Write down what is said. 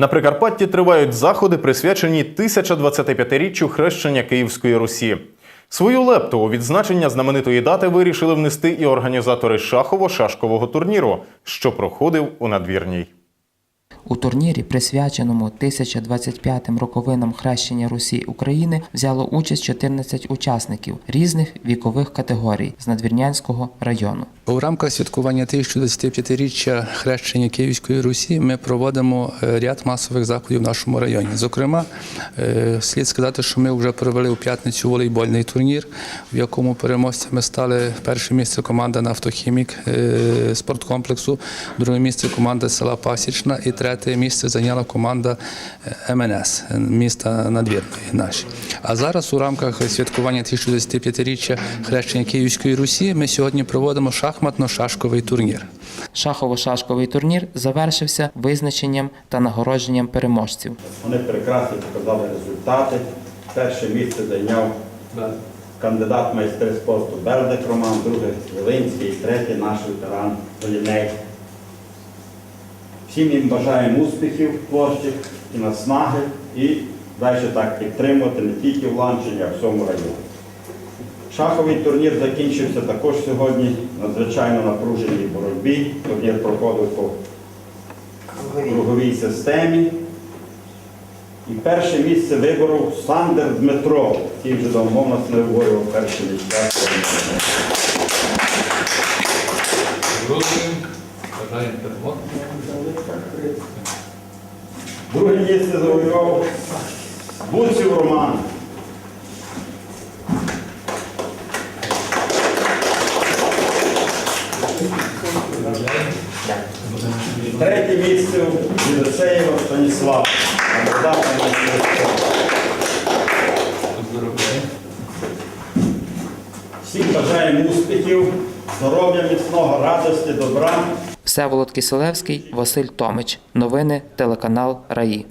На Прикарпатті тривають заходи, присвячені 1025-річчю хрещення Київської Русі. Свою лепту у відзначення знаменитої дати вирішили внести і організатори шахово-шашкового турніру, що проходив у надвірній. У турнірі, присвяченому 1025-м роковинам хрещення Русі України, взяло участь 14 учасників різних вікових категорій з Надвірнянського району. У рамках святкування 1025-річчя хрещення Київської Русі ми проводимо е, ряд масових заходів в нашому районі. Зокрема, е, слід сказати, що ми вже провели у п'ятницю волейбольний турнір, в якому переможцями стали перше місце команда «Нафтохімік» е, спорткомплексу, друге місце команда села Пасічна і третє місце зайняла команда МНС міста Надвірної наші. А зараз у рамках святкування 1025-річчя хрещення Київської Русі ми сьогодні проводимо шахматно-шашковий турнір. Шахово-шашковий турнір завершився визначенням та нагородженням переможців. Вони прекрасно показали результати. Перше місце зайняв кандидат майстри спорту Бердик Роман, друге Волинський, третє наш ветеран Воліней. Всім їм бажаємо успіхів творчих і наснаги, і далі так підтримувати не тільки в Ланчині, а в всьому районі. Шаховий турнір закінчився також сьогодні в надзвичайно напруженій боротьбі. Турнір проходив по круговій системі. І перше місце виборов Сандер Дмитро, який вже давно нас не виборював перше місця. Друзі. Друге місце завоював Буців Роман. Третє місце у Єлисеєва Станіслав. Кандидат на майстер спорту. Поздоровляємо. Всім бажаємо успіхів, здоров'я міцного, радості, добра. Всеволод Киселевський, Василь Томич. Новини телеканал Раї.